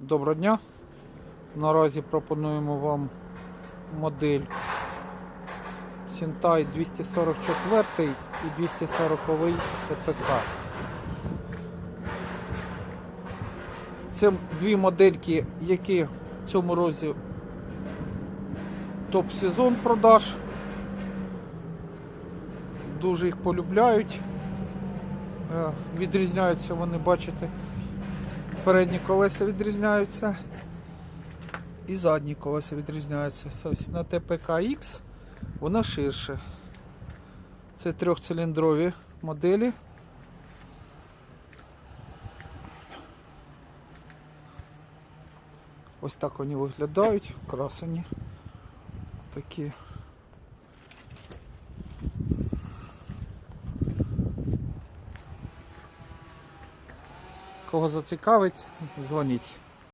Доброго дня. Наразі пропонуємо вам модель Сінтай 244 і 240 ТПК. Це дві модельки, які в цьому році топ-сезон продаж. Дуже їх полюбляють. Е, Відрізняються вони, бачите, передні колеса відрізняються і задні колеса відрізняються. Тобто на ТПК X вона ширше. Це трьохциліндрові моделі. Ось так вони виглядають, красені. Такі. Кого зацікавить, дзвоніть.